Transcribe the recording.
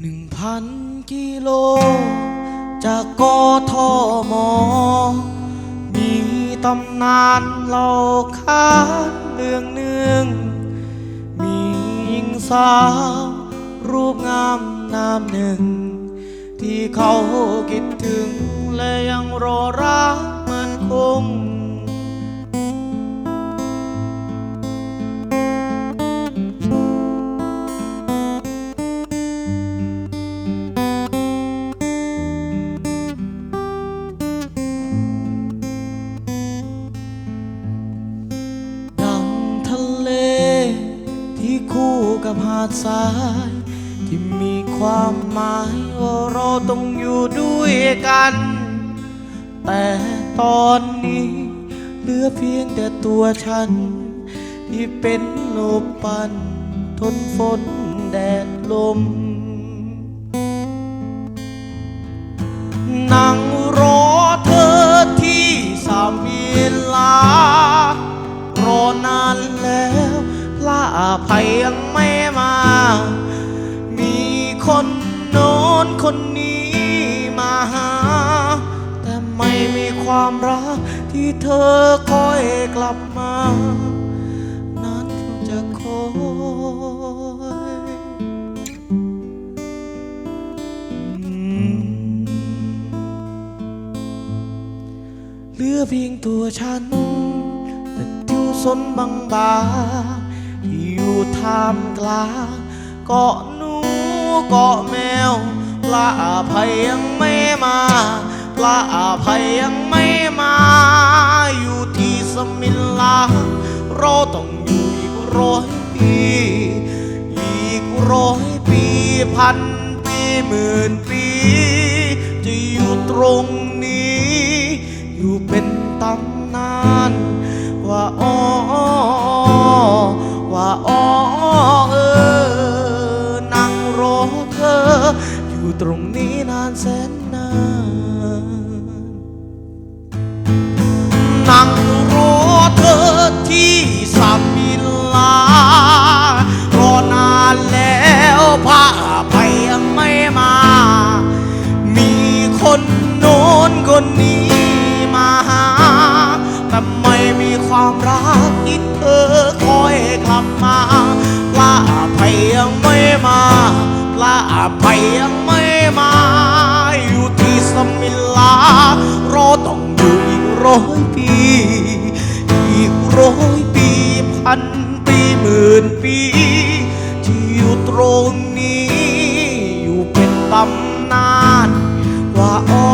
หนึ่งพันกิโล จากกทอมอมีตำนานเล่าขานเรื่องหนึ่ง มีหญิงสาวรูปงามนามหนึ่ง ที่เขาคิดถึงและยังรอรักมันคง กับหาดทราย ที่มีความหมายว่าเราต้องอยู่ด้วยกัน แต่ตอนนี้เหลือเพียงแต่ตัวฉัน ที่เป็นรูปปั้นทนฝนแดดลม นั่ง ภัยยังไม่มา มีคนโน้นคนนี้มาหา แต่ไม่มีความรักที่เธอคอยกลับมา นั้นจะคอยเหลือเพียงตัวฉัน แต่ทิวสนบางบาง อยู่ท่ามกลางเกาะหนูเกาะแมวปลาภัยยังไม่มาปลาภัยยังไม่มา อยู่ที่สมิลาเราต้องอยู่อีกร้อยปี อีกร้อยปีพันปีหมื่นปี จะอยู่ตรงนี้ อยู่เป็นตำนานว่าอ๋อว่า รงนี้นานแสนนานนั่งรอเธอที่สามิลารอนานแล้วพาไปยังไม่มา มีคนโน้นคนนี้มาหา แต่ไม่มีความรักที่เธอคอยกลับมาลาภัยยังไม่มาลาภัยยัง มาอยู่ที่สมิลารอต้องอยู่อีกร้อยปี อีกร้อยปีพันปีหมื่นปี ที่อยู่ตรงนี้ อยู่เป็นตำนานว่าอ๋อ